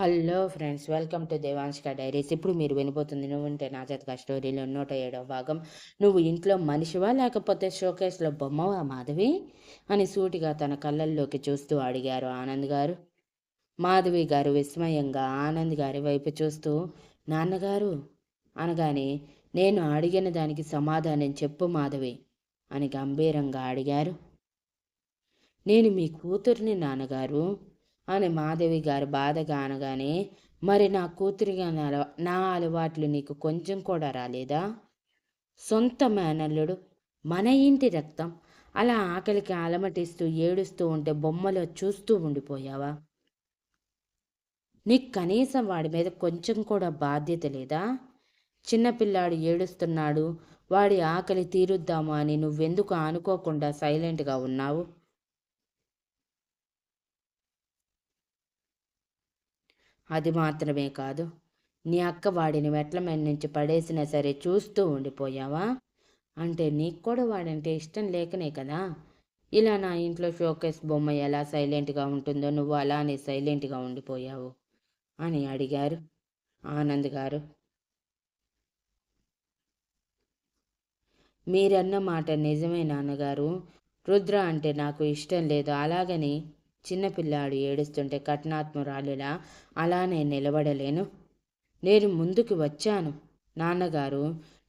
Hello friends welcome to Devanshika diaries. ఇప్పుడు మీరు వినిపోతుంది నువ్వుంటే నా జతక స్టోరీలో నూట ఏడవ భాగం. నువ్వు ఇంట్లో మనిషివా లేకపోతే షోకేస్లో బొమ్మవా మాధవి? అని సూటిగా తన కళ్ళల్లోకి చూస్తూ అడిగారు ఆనంద్ గారు. మాధవి గారు విస్మయంగా ఆనంద్ గారి వైపు చూస్తూ నాన్నగారు అనగానే నేను అడిగిన దానికి సమాధానం చెప్పు మాధవి అని గంభీరంగా అడిగారు. నేను మీ కూతుర్ని నాన్నగారు. అని మాధవి గారు బాధగా అనగానే మరి నా కూతురిగా నా అలవాట్లు నీకు కొంచెం కూడా రాలేదా? సొంత మేనల్లుడు మన ఇంటి రక్తం. అలా ఆకలికి అలమటిస్తూ ఏడుస్తూ ఉంటే బొమ్మలో చూస్తూ ఉండిపోయావా? నీకు కనీసం వాడి మీద కొంచెం కూడా బాధ్యత లేదా? చిన్నపిల్లాడు ఏడుస్తున్నాడు వాడి ఆకలి తీరుద్దాము అని నువ్వెందుకు అనుకోకుండా సైలెంట్గా ఉన్నావు? అది మాత్రమే కాదు. నీ అక్క వాడిని మెట్ల మీద నుంచి పడేసినా సరే చూస్తూ ఉండిపోయావా? అంటే నీకు కూడా వాడంటే ఇష్టం లేకనే కదా? ఇలా నా ఇంట్లో షోకేస్ బొమ్మ ఎలా సైలెంట్గా ఉంటుందో నువ్వు అలానే సైలెంట్గా ఉండిపోయావు అని అడిగారు ఆనంద్ గారు. మీరన్న మాట నిజమే నాన్నగారు. రుద్ర అంటే నాకు ఇష్టం లేదు. అలాగని చిన్నపిల్లాడు ఏడుస్తుంటే కఠినాత్మురాలిలా అలానే నిలబడలేను. నేను ముందుకు వచ్చాను నాన్నగారు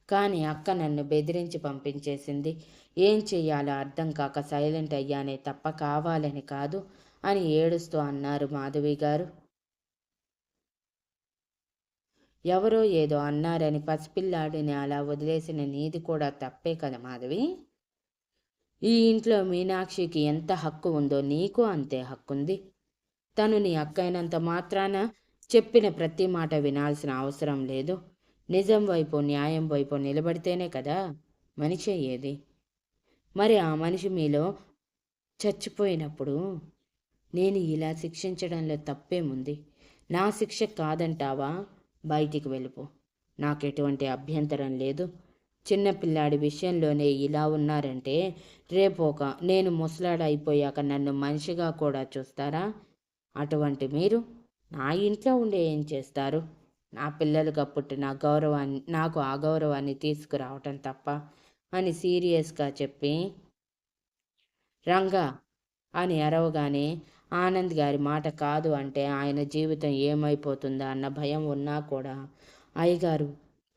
కానీ అక్క నన్ను బెదిరించి పంపించేసింది. ఏం చెయ్యాలో అర్థం కాక సైలెంట్ అయ్యానే తప్ప కావాలని కాదు అని ఏడుస్తూ అన్నారు మాధవి గారు. ఎవరో ఏదో అన్నారని పసిపిల్లాడిని అలా వదిలేసిన నీది కూడా తప్పే కదా మాధవి? ఈ ఇంట్లో మీనాక్షికి ఎంత హక్కు ఉందో నీకు అంతే హక్కుంది. తను నీ అక్కైనంత మాత్రాన చెప్పిన ప్రతి మాట వినాల్సిన అవసరం లేదు. నిజం వైపు న్యాయం వైపు నిలబడితేనే కదా మనిషి అయ్యేది. మరి ఆ మనిషి మీలో చచ్చిపోయినప్పుడు నేను ఇలా శిక్షించడంలో తప్పేముంది? నా శిక్ష కాదంటావా? బయటికి వెళ్ళిపో. నాకు ఎటువంటి అభ్యంతరం లేదు. చిన్నపిల్లాడి విషయంలోనే ఇలా ఉన్నారంటే రేపు ఒక నేను ముసలాడ అయిపోయాక నన్ను మనిషిగా కూడా చూస్తారా? అటువంటి మీరు నా ఇంట్లో ఉండే ఏం చేస్తారు? నా పిల్లలుగా పుట్టిన గౌరవాన్ని నాకు ఆ గౌరవాన్ని తీసుకురావటం తప్ప అని సీరియస్గా చెప్పి రంగా అని అరవగానే ఆనంద్ గారి మాట కాదు అంటే ఆయన జీవితం ఏమైపోతుందా అన్న భయం ఉన్నా కూడా అయ్యగారు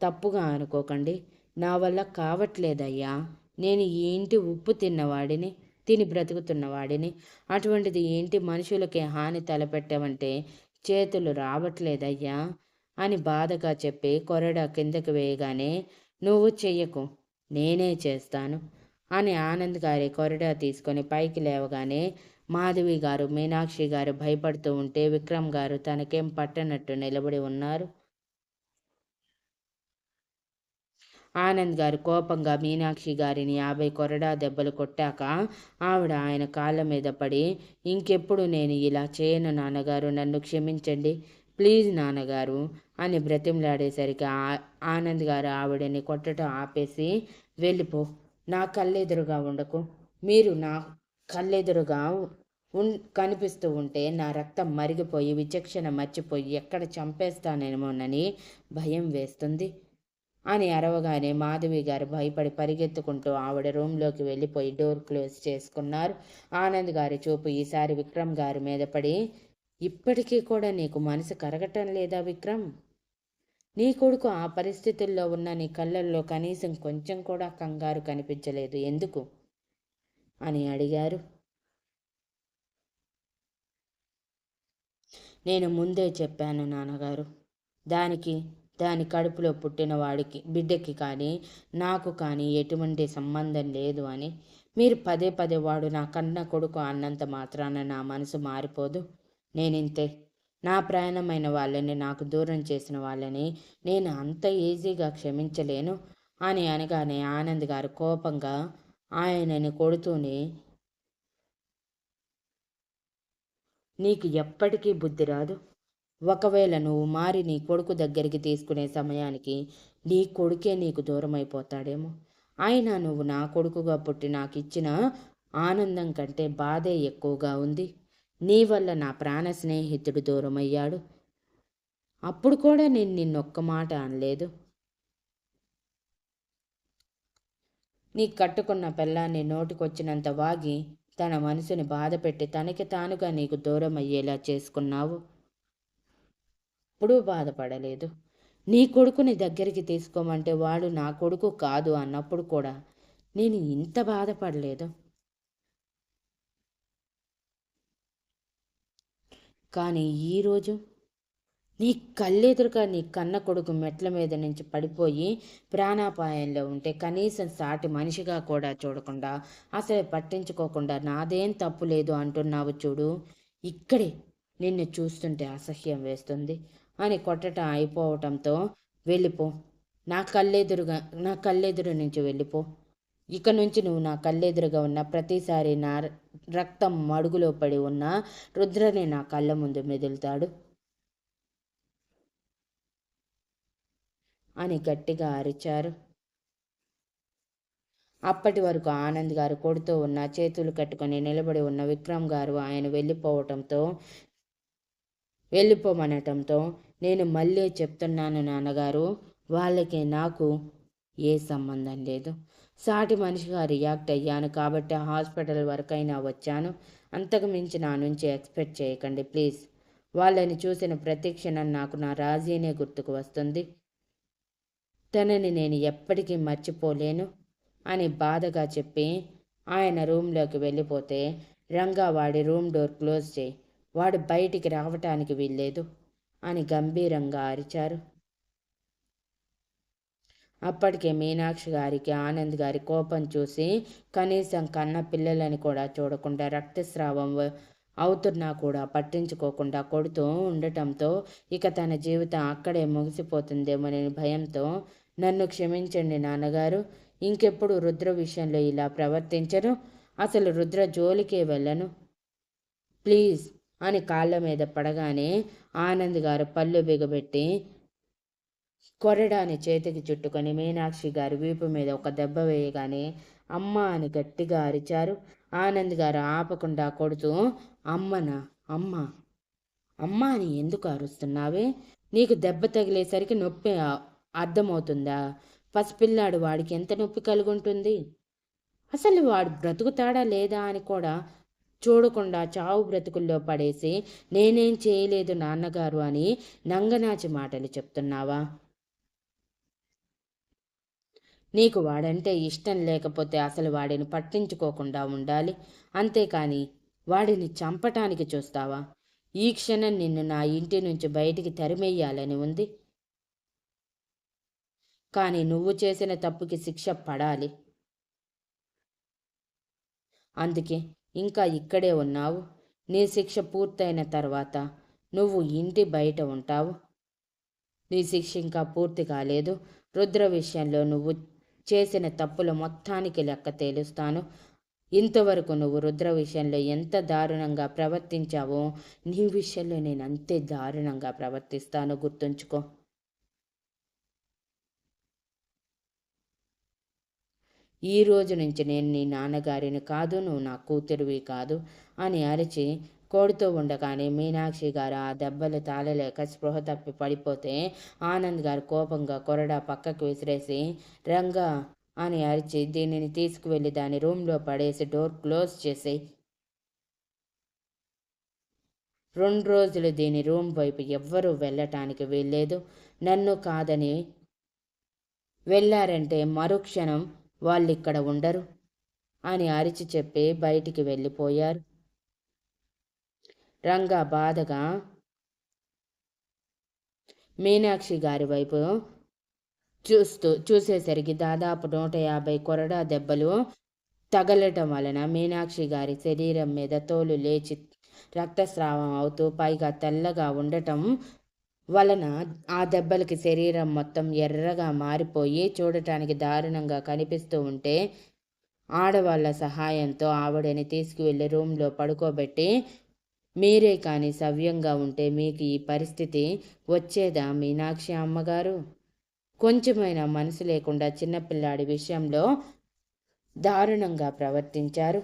తప్పుగా అనుకోకండి. నా వల్ల కావట్లేదయ్యా. నేను ఈ ఇంటి ఉప్పు తిన్నవాడిని తిని బ్రతుకుతున్నవాడిని. అటువంటిది ఏంటి మనుషులకి హాని తలపెట్టమంటే చేతులు రావట్లేదయ్యా అని బాధగా చెప్పి కొరడా కిందకి వేయగానే నువ్వు చెయ్యకు నేనే చేస్తాను అని ఆనంద్ గారి కొరడా తీసుకొని పైకి లేవగానే మాధవి గారు మీనాక్షి గారు భయపడుతూ ఉంటే విక్రమ్ గారు తనకేం పట్టనట్టు నిలబడి ఉన్నారు. ఆనంద్ గారు కోపంగా మీనాక్షి గారిని యాభై కొరడా దెబ్బలు కొట్టాక ఆవిడ ఆయన కాళ్ళ మీద పడి ఇంకెప్పుడు నేను ఇలా చేయను నాన్నగారు నన్ను క్షమించండి ప్లీజ్ నాన్నగారు అని బ్రతిమలాడేసరికి ఆనంద్ గారు ఆవిడని కొట్టడం ఆపేసి వెళ్ళిపో నా కళ్ళెదురుగా ఉండకు. మీరు నా కళ్ళెదురుగా ఉన్ కనిపిస్తూ ఉంటే నా రక్తం మరిగిపోయి విచక్షణ మర్చిపోయి ఎక్కడ చంపేస్తానేమోనని భయం వేస్తుంది. అని అరవగానే మాధవి గారు భయపడి పరిగెత్తుకుంటూ ఆవిడ రూమ్లోకి వెళ్ళిపోయి డోర్ క్లోజ్ చేసుకున్నారు. ఆనంద్ గారి చూపు ఈసారి విక్రమ్ గారి మీద పడి ఇప్పటికీ కూడా నీకు మనసు కరగటం లేదా విక్రమ్? నీ కొడుకు ఆ పరిస్థితుల్లో ఉన్న నీ కళ్ళల్లో కనీసం కొంచెం కూడా కంగారు కనిపించలేదు. ఎందుకు అని అడిగారు. నేను ముందే చెప్పాను నాన్నగారు. దానికి దాని కడుపులో పుట్టిన వాడికి బిడ్డకి కానీ నాకు కానీ ఎటువంటి సంబంధం లేదు అని. మీరు పదే పదే వాడు నా కన్న కొడుకు అన్నంత మాత్రాన నా మనసు మారిపోదు. నేనింతే. నా ప్రయాణమైన వాళ్ళని నాకు దూరం చేసిన వాళ్ళని నేను అంత ఈజీగా క్షమించలేను అని అనగానే ఆనంద్ గారు కోపంగా ఆయనని కొడుతూనే నీకు ఎప్పటికీ బుద్ధి రాదు. ఒకవేళ నువ్వు మారి నీ కొడుకు దగ్గరికి తీసుకునే సమయానికి నీ కొడుకే నీకు దూరమైపోతాడేమో. అయినా నువ్వు నా కొడుకుగా పుట్టి నాకు ఇచ్చిన ఆనందం కంటే బాధే ఎక్కువగా ఉంది. నీ వల్ల నా ప్రాణ స్నేహితుడు దూరమయ్యాడు. అప్పుడు కూడా నేను నిన్నొక్క మాట అనలేదు. నీ కట్టుకున్న పిల్లాన్ని నోటికొచ్చినంత వాగి తన మనసుని బాధపెట్టి తనకి తానుగా నీకు దూరం అయ్యేలా చేసుకున్నావు. ఎప్పుడూ బాధపడలేదు. నీ కొడుకుని దగ్గరికి తీసుకోమంటే వాడు నా కొడుకు కాదు అన్నప్పుడు కూడా నేను ఇంత బాధపడలేదు. కానీ ఈరోజు నీ కళ్ళెదురుగా నీ కన్న కొడుకు మెట్ల మీద నుంచి పడిపోయి ప్రాణాపాయంలో ఉంటే కనీసం సాటి మనిషిగా కూడా చూడకుండా అసలు పట్టించుకోకుండా నాదేం తప్పు లేదు అంటున్నావు చూడు. ఇక్కడే నిన్ను చూస్తుంటే అసహ్యం వేస్తుంది. అని కొట్టడం అయిపోవటంతో వెళ్ళిపో. నా కళ్ళెదురుగా నా కళ్ళెదురు నుంచి వెళ్ళిపో. ఇక నుంచి నువ్వు నా కళ్ళెదురుగా ఉన్న ప్రతిసారి నా రక్తం మడుగులో పడి ఉన్న రుద్రని నా కళ్ళ ముందు మెదులుతాడు. అని గట్టిగా అరిచారు. అప్పటి వరకు ఆనంద్ గారు కొడుతూ ఉన్న చేతులు కట్టుకొని నిలబడి ఉన్న విక్రమ్ గారు ఆయన వెళ్ళిపోవటంతో వెళ్ళిపోమనటంతో నేను మళ్ళీ చెప్తున్నాను నాన్నగారు వాళ్ళకి నాకు ఏ సంబంధం లేదు. సాటి మనిషిగా రియాక్ట్ అయ్యాను కాబట్టి హాస్పిటల్ వరకైనా వచ్చాను. అంతకు మించి నా నుంచి ఎక్స్పెక్ట్ చేయకండి ప్లీజ్. వాళ్ళని చూసిన ప్రతి క్షణం నాకు నా రాజీనే గుర్తుకు వస్తుంది. తనని నేను ఎప్పటికీ మర్చిపోలేను అని బాధగా చెప్పి ఆయన రూమ్లోకి వెళ్ళిపోతే రంగా వాడి రూమ్ డోర్ క్లోజ్ చేయి. వాడు బయటికి రావటానికి వీల్లేదు అని గంభీరంగా అరిచారు. అప్పటికే మీనాక్షి గారికి ఆనంద్ గారి కోపం చూసి కనీసం కన్న పిల్లలని కూడా చూడకుండా రక్తస్రావం అవుతున్నా కూడా పట్టించుకోకుండా కొడుతూ ఉండటంతో ఇక తన జీవితం అక్కడే ముగిసిపోతుందేమోనని భయంతో నన్ను క్షమించండి నాన్నగారు ఇంకెప్పుడు రుద్ర విషయంలో ఇలా ప్రవర్తించను అసలు రుద్ర జోలికే వెళ్ళను. ప్లీజ్ అని కాళ్ళ మీద పడగానే ఆనంద్ గారు పళ్ళు బిగబెట్టి కొరడాని చేతికి చుట్టుకొని మీనాక్షి గారి వీపు మీద ఒక దెబ్బ వేయగానే అమ్మ అని గట్టిగా అరిచారు. ఆనంద్ గారు ఆపకుండా కొడుతూ అమ్మనా అమ్మ అమ్మ అని ఎందుకు అరుస్తున్నావే? నీకు దెబ్బ తగిలేసరికి నొప్పి అర్థమవుతుందా? పసిపిల్లాడు వాడికి ఎంత నొప్పి కలుగుంటుంది? అసలు వాడు బ్రతుకుతాడా లేదా అని కూడా చూడకుండా చావు బ్రతుకుల్లో పడేసి నేనేం చేయలేదు నాన్నగారు అని నంగనాచి మాటలు చెప్తున్నావా? నీకు వాడంటే ఇష్టం లేకపోతే అసలు వాడిని పట్టించుకోకుండా ఉండాలి. అంతేకాని వాడిని చంపటానికి చూస్తావా? ఈ క్షణం నిన్ను నా ఇంటి నుంచి బయటికి తరిమెయ్యాలని ఉంది. కానీ నువ్వు చేసిన తప్పుకి శిక్ష పడాలి. అందుకే ఇంకా ఇక్కడే ఉన్నావు. నీ శిక్ష పూర్తయిన తర్వాత నువ్వు ఇంటి బయట ఉంటావు. నీ శిక్ష ఇంకా పూర్తి కాలేదు. రుద్ర విషయంలో నువ్వు చేసిన తప్పుల మొత్తానికి లెక్క తేలుస్తాను. ఇంతవరకు నువ్వు రుద్ర విషయంలో ఎంత దారుణంగా ప్రవర్తించావో నీ విషయంలో నేను అంతే దారుణంగా ప్రవర్తిస్తాను. గుర్తుంచుకో. ఈ రోజు నుంచి నేను నీ నాన్నగారిని కాదు నువ్వు నా కూతురువి కాదు అని అరిచి కోడుతూ ఉండగానే మీనాక్షి గారు ఆ దెబ్బలు తాళలేక స్పృహ తప్పి పడిపోతే ఆనంద్ గారు కోపంగా కొరడా పక్కకు విసిరేసి రంగా అని అరిచి దీనిని తీసుకువెళ్ళి దాని రూమ్లో పడేసి డోర్ క్లోజ్ చేసి రెండు రోజులు దీని రూమ్ వైపు ఎవ్వరూ వెళ్ళటానికి వీల్లేదు. నన్ను కాదని వెళ్ళారంటే మరుక్షణం వాళ్ళు ఇక్కడ ఉండరు అని అరిచి చెప్పి బయటికి వెళ్ళిపోయారు. రంగా బాధగా మీనాక్షి గారి వైపు చూస్తూ చూసేసరికి దాదాపు నూట యాభై కొరడా దెబ్బలు తగలటం వలన మీనాక్షి గారి శరీరం మీద తోలు లేచి రక్తస్రావం అవుతూ పైగా తెల్లగా ఉండటం వలన ఆ దెబ్బలకి శరీరం మొత్తం ఎర్రగా మారిపోయి చూడటానికి దారుణంగా కనిపిస్తూ ఉంటే ఆడవాళ్ళ సహాయంతో ఆవిడని తీసుకువెళ్ళి రూమ్లో పడుకోబెట్టి మీరే కానీ సవ్యంగా ఉంటే మీకు ఈ పరిస్థితి వచ్చేదా మీనాక్షి అమ్మగారు? కొంచెమైనా మనసు లేకుండా చిన్నపిల్లాడి విషయంలో దారుణంగా ప్రవర్తించారు.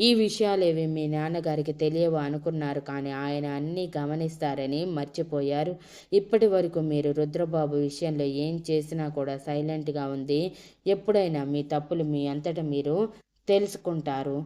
ఈ విషయాలేవి మీ నాన్నగారికి తెలియవు అనుకున్నారు కానీ ఆయన అన్నీ గమనిస్తారని మర్చిపోయారు. ఇప్పటి వరకు మీరు రుద్రబాబు విషయంలో ఏం చేసినా కూడా సైలెంట్గా ఉంది. ఎప్పుడైనా మీ తప్పులు మీ అంతటా మీరు తెలుసుకుంటారు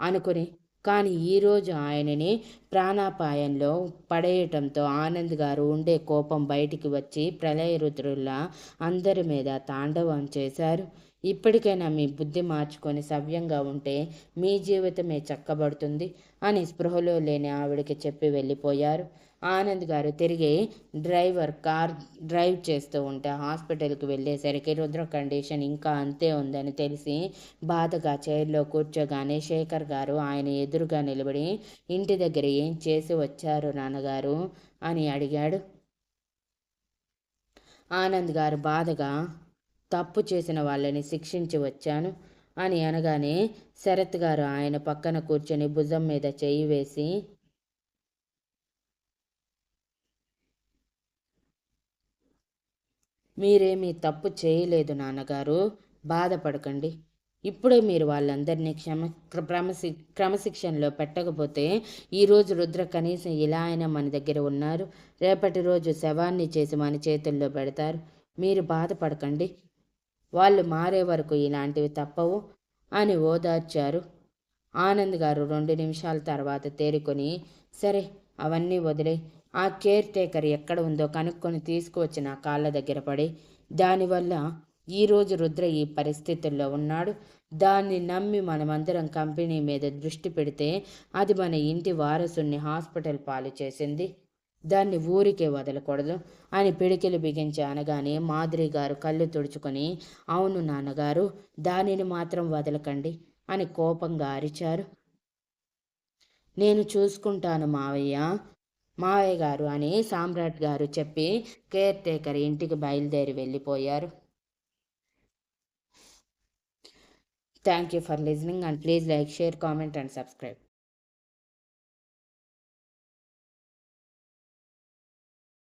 అనుకుని కానీ ఈరోజు ఆయనని ప్రాణాపాయంలో పడేయటంతో ఆనంద్ గారు ఉండే కోపం బయటికి వచ్చి ప్రళయ రుద్రుల్లా అందరి మీద తాండవం చేశారు. ఇప్పటికైనా మీ బుద్ధి మార్చుకొని సవ్యంగా ఉంటే మీ జీవితమే చక్కబడుతుంది అని స్పృహలో లేని ఆవిడకి చెప్పి వెళ్ళిపోయారు. ఆనంద్ గారు తిరిగి డ్రైవర్ కార్ డ్రైవ్ చేస్తూ ఉంటే హాస్పిటల్కి వెళ్ళేసరికి రుద్ర కండిషన్ ఇంకా అంతే ఉందని తెలిసి బాధగా చైర్లో కూర్చోగానే శేఖర్ గారు ఆయన ఎదురుగా నిలబడి ఇంటి దగ్గర ఏం చేసి వచ్చారు నాన్నగారు? అని అడిగాడు. ఆనంద్ గారు బాధగా తప్పు చేసిన వాళ్ళని శిక్షించి వచ్చాను అని అనగానే శరత్ గారు ఆయన పక్కన కూర్చొని భుజం మీద చేయి వేసి మీరేమీ తప్పు చేయలేదు నాన్నగారు. బాధపడకండి. ఇప్పుడే మీరు వాళ్ళందరినీ క్షమ క్రమశి క్రమశిక్షణలో పెట్టకపోతే ఈరోజు రుద్ర కనీసం ఇలా అయినా మన దగ్గర ఉన్నారు. రేపటి రోజు శవాన్ని చేసి మన చేతుల్లో పెడతారు. మీరు బాధపడకండి. వాళ్ళు మారే వరకు ఇలాంటివి తప్పవు అని ఓదార్చారు. ఆనంద్ గారు రెండు నిమిషాల తర్వాత తేరుకొని సరే అవన్నీ వదిలే ఆ కేర్ టేకర్ ఎక్కడ ఉందో కనుక్కొని తీసుకువచ్చి నా కాళ్ళ దగ్గర పడి దానివల్ల ఈరోజు రుద్ర ఈ పరిస్థితుల్లో ఉన్నాడు. దాన్ని నమ్మి మనమందరం కంపెనీ మీద దృష్టి పెడితే అది మన ఇంటి వారసుని హాస్పిటల్ పాలు చేసింది. దాన్ని ఊరికే వదలకూడదు అని పిడికిలు బిగించి అనగానే మాధురి గారు కళ్ళు తుడుచుకొని అవును నాన్నగారు దానిని మాత్రం వదలకండి అని కోపంగా అరిచారు. నేను చూసుకుంటాను మావయ్య మావయ్య గారు అని సామ్రాట్ గారు చెప్పి కేర్ టేకర్ ఇంటికి బయలుదేరి వెళ్ళిపోయారు. Thank you for listening and please like share comment and subscribe